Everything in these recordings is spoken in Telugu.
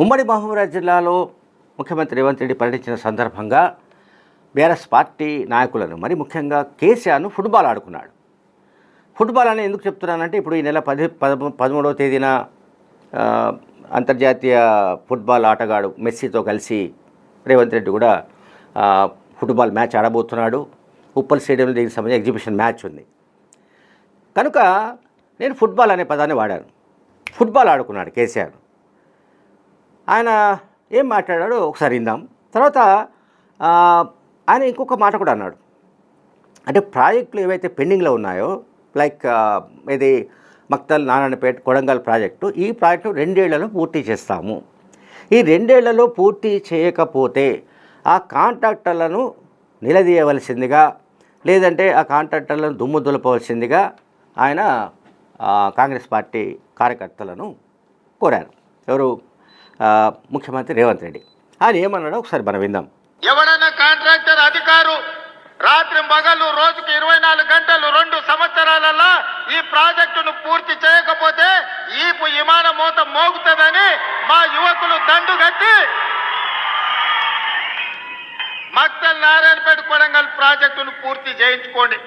ఉమ్మడి మహబూబాబాద్ జిల్లాలో ముఖ్యమంత్రి రేవంత్ రెడ్డి పర్యటించిన సందర్భంగా బీఆర్ఎస్ పార్టీ నాయకులను మరి ముఖ్యంగా కేసీఆర్ను ఫుట్బాల్ ఆడుకున్నాడు. ఫుట్బాల్ అని ఎందుకు చెప్తున్నానంటే ఇప్పుడు ఈ నెల పది పదమూడవ తేదీన అంతర్జాతీయ ఫుట్బాల్ ఆటగాడు మెస్సీతో కలిసి రేవంత్ రెడ్డి కూడా ఫుట్బాల్ మ్యాచ్ ఆడబోతున్నాడు. ఉప్పల్ స్టేడియంలో దీనికి సంబంధించి ఎగ్జిబిషన్ మ్యాచ్ ఉంది. కనుక నేను ఫుట్బాల్ అనే పదాన్ని వాడాను. ఫుట్బాల్ ఆడుకున్నాడు కేసీఆర్. ఆయన ఏం మాట్లాడాడో ఒకసారి విందాం. తర్వాత ఆయన ఇంకొక మాట కూడా అన్నాడు. అంటే ప్రాజెక్టులు ఏవైతే పెండింగ్లో ఉన్నాయో లైక్ ఇది మక్తల్ నారాయణపేట కొడంగల్ ప్రాజెక్టు ఈ ప్రాజెక్టు రెండేళ్ళలో పూర్తి చేస్తాము. ఈ రెండేళ్ళలో పూర్తి చేయకపోతే ఆ కాంట్రాక్టర్లను నిలదీయవలసిందిగా లేదంటే ఆ కాంట్రాక్టర్లను దుమ్ము దులపవలసిందిగా ఆయన కాంగ్రెస్ పార్టీ కార్యకర్తలను కోరారు. ఎవరు? ముఖ్యమంత్రి రేవంత్ రెడ్డి. ఆయన ఏమన్నాడో ఒకసారి మనం విందాం. ఎవడైనా కాంట్రాక్టర్ అధికారు రాత్రి మగళ్ళు రోజుకి ఇరవై నాలుగు గంటలు రెండు సంవత్సరాలలో ఈ ప్రాజెక్టును పూర్తి చేయకపోతే ఈ విమాన మూత మోగుతుందని మా యువకులు దండు కట్టి మక్తల్ నారాయణపేట కొడంగల్ ప్రాజెక్టును పూర్తి చేయించుకోండి.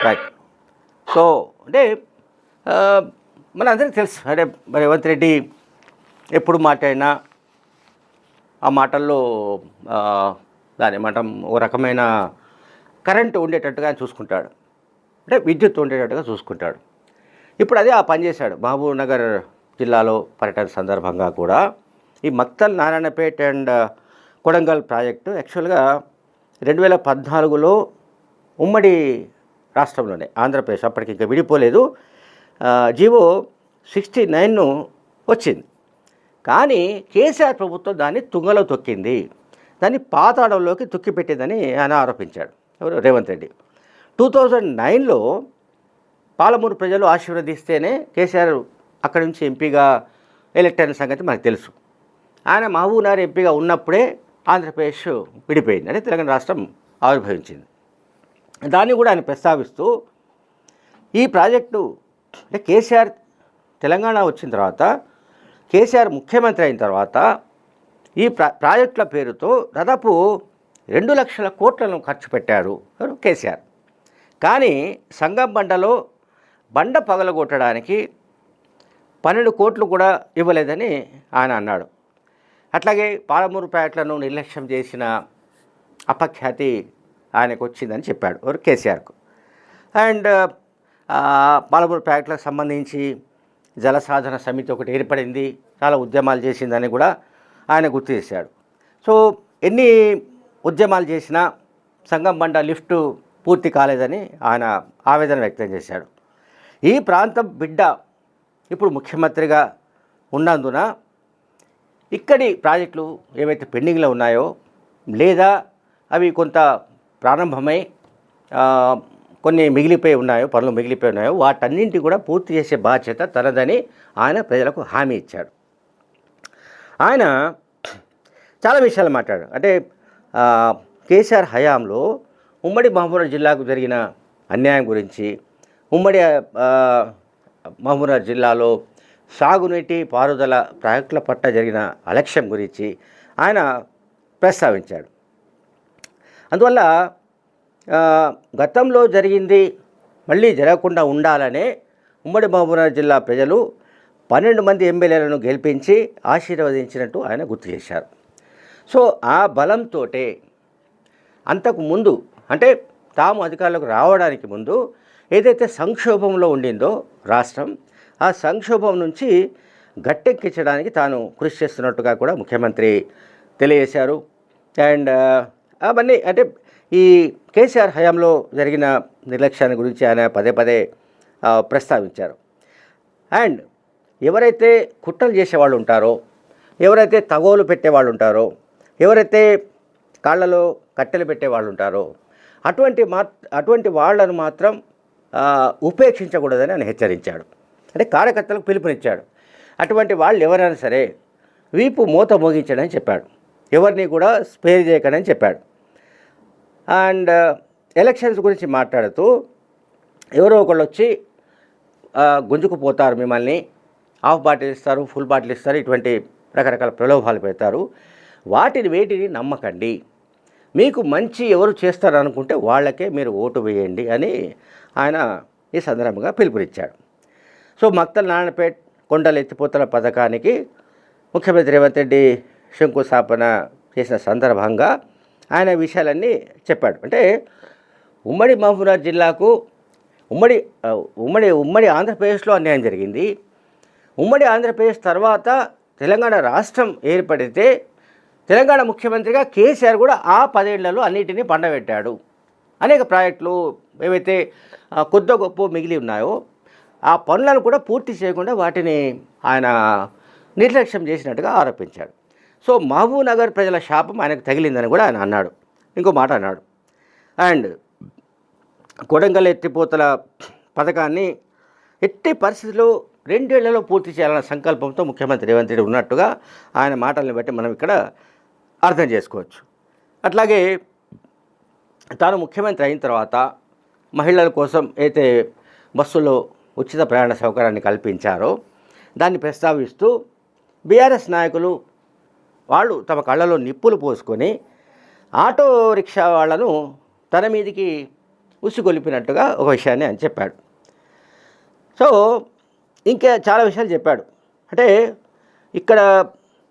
రైట్ సో అంటే ఆ, మనందరికీ తెలుసు. అంటే రేవంత్ రెడ్డి ఎప్పుడు మాట్లాడినా ఆ మాటల్లో దాని ఏమంటాం ఓ రకమైన కరెంటు ఉండేటట్టుగా ఆయన చూసుకుంటాడు. అంటే విద్యుత్ ఉండేటట్టుగా చూసుకుంటాడు. ఇప్పుడు అదే ఆ పని చేశాడు. మహబూబ్ నగర్ జిల్లాలో పర్యటన సందర్భంగా కూడా ఈ మక్తల్ నారాయణపేట అండ్ కొడంగల్ ప్రాజెక్టు యాక్చువల్గా రెండు వేల పద్నాలుగులో ఉమ్మడి రాష్ట్రంలోనే ఆంధ్రప్రదేశ్. అప్పటికి ఇంకా విడిపోలేదు. జీవో సిక్స్టీ నైన్ను వచ్చింది. కానీ కేసీఆర్ ప్రభుత్వం దాన్ని తుంగలో తొక్కింది. దాన్ని పాతాళంలోకి తొక్కిపెట్టిందని ఆయన ఆరోపించాడు. ఎవరు? రేవంత్ రెడ్డి. టూ థౌజండ్ నైన్లో పాలమూరు ప్రజలు ఆశీర్వదిస్తేనే కేసీఆర్ అక్కడి నుంచి ఎంపీగా ఎలక్ట్ అయిన సంగతి మనకు తెలుసు. ఆయన మహబూబ్నగర్ ఎంపీగా ఉన్నప్పుడే ఆంధ్రప్రదేశ్ విడిపోయింది. అంటే తెలంగాణ రాష్ట్రం ఆవిర్భవించింది. దాన్ని కూడా ఆయన ప్రస్తావిస్తూ ఈ ప్రాజెక్టు అంటే కేసీఆర్ తెలంగాణ వచ్చిన తర్వాత కేసీఆర్ ముఖ్యమంత్రి అయిన తర్వాత ఈ ప్రాజెక్టుల పేరుతో దాదాపు రెండు లక్షల కోట్లను ఖర్చు పెట్టారు కేసీఆర్. కానీ సంగం బండలో బండ పగలగొట్టడానికి పన్నెండు కోట్లు కూడా ఇవ్వలేదని ఆయన అన్నాడు. అట్లాగే పాలమూరు ప్యాట్లను నిర్లక్ష్యం చేసిన అపఖ్యాతి ఆయనకు వచ్చిందని చెప్పాడు కేసీఆర్కు. అండ్ పాలమూరు ప్యాక్లకు సంబంధించి జల సాధన సమితి ఒకటి ఏర్పడింది చాలా ఉద్యమాలు చేసిందని కూడా ఆయన గుర్తు చేశాడు. సో ఎన్ని ఉద్యమాలు చేసినా సంగం బండ లిఫ్ట్ పూర్తి కాలేదని ఆయన ఆవేదన వ్యక్తం చేశాడు. ఈ ప్రాంతం బిడ్డ ఇప్పుడు ముఖ్యమంత్రిగా ఉన్నందున ఇక్కడి ప్రాజెక్టులు ఏవైతే పెండింగ్లో ఉన్నాయో లేదా అవి కొంత ప్రారంభమై కొన్ని మిగిలిపోయి ఉన్నాయో పనులు మిగిలిపోయి ఉన్నాయో వాటన్నింటి కూడా పూర్తి చేసే బాధ్యత తనదని ఆయన ప్రజలకు హామీ ఇచ్చాడు. ఆయన చాలా విషయాలు మాట్లాడాడు. అంటే కేసీఆర్ హయాంలో ఉమ్మడి మహబూబ్నగర్ జిల్లాకు జరిగిన అన్యాయం గురించి ఉమ్మడి మహబూబ్నగర్ జిల్లాలో సాగునీటి పారుదల ప్రాజెక్టుల పట్ల జరిగిన అలక్ష్యం గురించి ఆయన ప్రస్తావించాడు. అందువల్ల గతంలో జరిగింది మళ్ళీ జరగకుండా ఉండాలనే ఉమ్మడి మహబూబ్నగర్ జిల్లా ప్రజలు పన్నెండు మంది ఎమ్మెల్యేలను గెలిపించి ఆశీర్వదించినట్టు ఆయన గుర్తు చేశారు. సో ఆ బలంతో అంతకు ముందు అంటే తాము అధికారులకు రావడానికి ముందు ఏదైతే సంక్షోభంలో ఉండిందో రాష్ట్రం ఆ సంక్షోభం నుంచి గట్టెక్కించడానికి తాను కృషి చేస్తున్నట్టుగా కూడా ముఖ్యమంత్రి తెలియజేశారు. అండ్ అవన్నీ అంటే ఈ కేసీఆర్ హయాంలో జరిగిన నిర్లక్ష్యాన్ని గురించి ఆయన పదే పదే ప్రస్తావించారు. అండ్ ఎవరైతే కుట్రలు చేసేవాళ్ళు ఉంటారో ఎవరైతే తగోలు పెట్టేవాళ్ళు ఉంటారో ఎవరైతే కాళ్ళలో కట్టెలు పెట్టేవాళ్ళు ఉంటారో అటువంటి మా అటువంటి వాళ్ళను మాత్రం ఉపేక్షించకూడదని ఆయన హెచ్చరించాడు. అంటే కార్యకర్తలకు పిలుపునిచ్చాడు. అటువంటి వాళ్ళు ఎవరైనా సరే వీపు మూత మోగించడని చెప్పాడు. ఎవరిని కూడా స్పేర్ చేయకనని చెప్పాడు. అండ్ ఎలక్షన్స్ గురించి మాట్లాడుతూ ఎవరో ఒకళ్ళు వచ్చి గుంజుకుపోతారు మిమ్మల్ని హాఫ్ బాటిల్ ఇస్తారు ఫుల్ బాటిల్ ఇస్తారు ఇటువంటి రకరకాల ప్రలోభాలు పెడతారు. వాటిని వేటిని నమ్మకండి. మీకు మంచి ఎవరు చేస్తారనుకుంటే వాళ్ళకే మీరు ఓటు వేయండి అని ఆయన ఈ సందర్భంగా పిలుపునిచ్చాడు. సో మక్తల్ నారాయణపేట్ కొండల ఎత్తిపోతల పథకానికి ముఖ్యమంత్రి రేవంత్ రెడ్డి శంకుస్థాపన చేసిన సందర్భంగా ఆయన విషయాలన్నీ చెప్పాడు. అంటే ఉమ్మడి మహబూబ్నగర్ జిల్లాకు ఉమ్మడి ఉమ్మడి ఉమ్మడి ఆంధ్రప్రదేశ్లో అన్యాయం జరిగింది. ఉమ్మడి ఆంధ్రప్రదేశ్ తర్వాత తెలంగాణ రాష్ట్రం ఏర్పడితే తెలంగాణ ముఖ్యమంత్రిగా కేసీఆర్ కూడా ఆ పదేళ్ళలో అన్నిటినీ పండబెట్టాడు. అనేక ప్రాజెక్టులు ఏవైతే కొద్ద కొద్ది గొప్ప మిగిలి ఉన్నాయో ఆ పనులను కూడా పూర్తి చేయకుండా వాటిని ఆయన నిర్లక్ష్యం చేసినట్టుగా ఆరోపించాడు. సో మహబూబ్నగర్ ప్రజల శాపం ఆయనకు తగిలిందని కూడా ఆయన అన్నాడు. ఇంకో మాట అన్నాడు. అండ్ కొడంగల్ ఎత్తిపోతల పథకాన్ని ఎట్టి పరిస్థితుల్లో రెండేళ్ళలో పూర్తి చేయాలన్న సంకల్పంతో ముఖ్యమంత్రి రేవంత్ రెడ్డి ఉన్నట్టుగా ఆయన మాటలను బట్టి మనం ఇక్కడ అర్థం చేసుకోవచ్చు. అట్లాగే తాను ముఖ్యమంత్రి అయిన తర్వాత మహిళల కోసం అయితే బస్సులో ఉచిత ప్రయాణ సౌకర్యాన్ని కల్పించారో దాన్ని ప్రస్తావిస్తూ బీఆర్ఎస్ నాయకులు వాళ్ళు తమ కళ్ళలో నిప్పులు పోసుకొని ఆటో రిక్షా వాళ్ళను తన మీదికి ఉసుగొలిపినట్టుగా ఒక విషయాన్ని ఆయన చెప్పాడు. సో ఇంకా చాలా విషయాలు చెప్పాడు. అంటే ఇక్కడ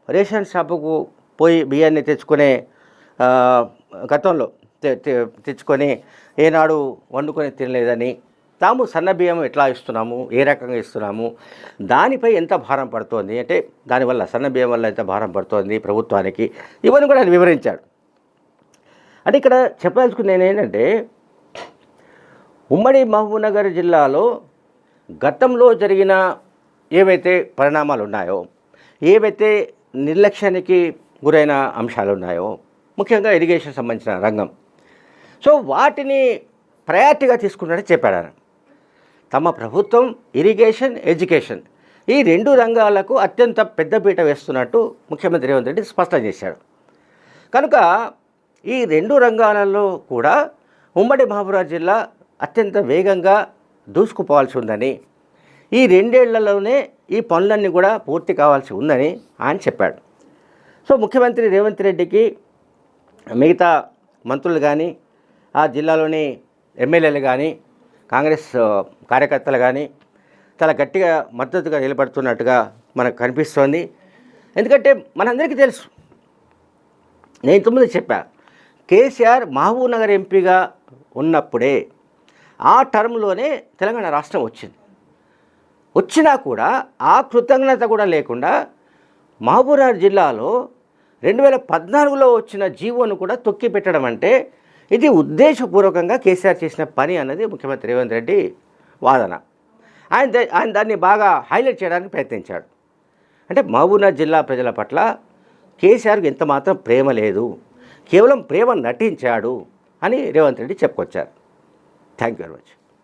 రేషన్ షాపుకు పోయి బియ్యాన్ని తెచ్చుకునే గతంలో తె- తెచ్చుకొని ఏనాడు వండుకొని తినలేదని తాము సన్న బియ్యం ఎట్లా ఇస్తున్నాము? ఏ రకంగా ఇస్తున్నాము? దానిపై ఎంత భారం పడుతోంది? అంటే దానివల్ల సన్న బియ్యం వల్ల ఎంత భారం పడుతోంది ప్రభుత్వానికి? ఇవన్నీ కూడా ఆయన వివరించాడు. అంటే ఇక్కడ చెప్పదలుచుకునేది ఏంటంటే ఉమ్మడి మహబూబ్నగర్ జిల్లాలో గతంలో జరిగిన ఏవైతే పరిణామాలు ఉన్నాయో ఏవైతే నిర్లక్ష్యానికి గురైన అంశాలు ఉన్నాయో ముఖ్యంగా ఇరిగేషన్ సంబంధించిన రంగం. సో వాటిని ప్రయారిటీగా తీసుకున్నట్టు చెప్పాడు ఆయన. తమ ప్రభుత్వం ఇరిగేషన్ ఎడ్యుకేషన్ ఈ రెండు రంగాలకు అత్యంత పెద్దపీట వేస్తున్నట్టు ముఖ్యమంత్రి రేవంత్ రెడ్డి స్పష్టం చేశాడు. కనుక ఈ రెండు రంగాలలో కూడా ఉమ్మడి మహబూబాబాద్ జిల్లా అత్యంత వేగంగా దూసుకుపోవాల్సి ఉందని ఈ రెండేళ్ళలోనే ఈ పనులన్నీ కూడా పూర్తి కావాల్సి ఉందని ఆయన చెప్పాడు. సో ముఖ్యమంత్రి రేవంత్ రెడ్డికి మిగతా మంత్రులు కానీ ఆ జిల్లాలోని ఎమ్మెల్యేలు కానీ కాంగ్రెస్ కార్యకర్తలు కానీ చాలా గట్టిగా మద్దతుగా నిలబడుతున్నట్టుగా మనకు కనిపిస్తోంది. ఎందుకంటే మనందరికీ తెలుసు. నేను ఇంతకుముందు చెప్పా కేసీఆర్ మహబూబ్ నగర్ ఎంపీగా ఉన్నప్పుడే ఆ టర్మ్లోనే తెలంగాణ రాష్ట్రం వచ్చింది. వచ్చినా కూడా ఆ కృతజ్ఞత కూడా లేకుండా మహబూబ్నగర్ జిల్లాలో రెండు వేల పద్నాలుగులో వచ్చిన జీవోను కూడా తొక్కి పెట్టడం అంటే ఇది ఉద్దేశపూర్వకంగా కేసీఆర్ చేసిన పని అన్నది ముఖ్యమంత్రి రేవంత్ రెడ్డి వాదన. ఆయన ఆయన దాన్ని బాగా హైలైట్ చేయడానికి ప్రయత్నించాడు. అంటే మహబూబ్నాథ్ జిల్లా ప్రజల పట్ల కేసీఆర్కి ఎంత మాత్రం ప్రేమ లేదు కేవలం ప్రేమ నటించాడు అని రేవంత్ రెడ్డి చెప్పుకొచ్చారు. Thank you very much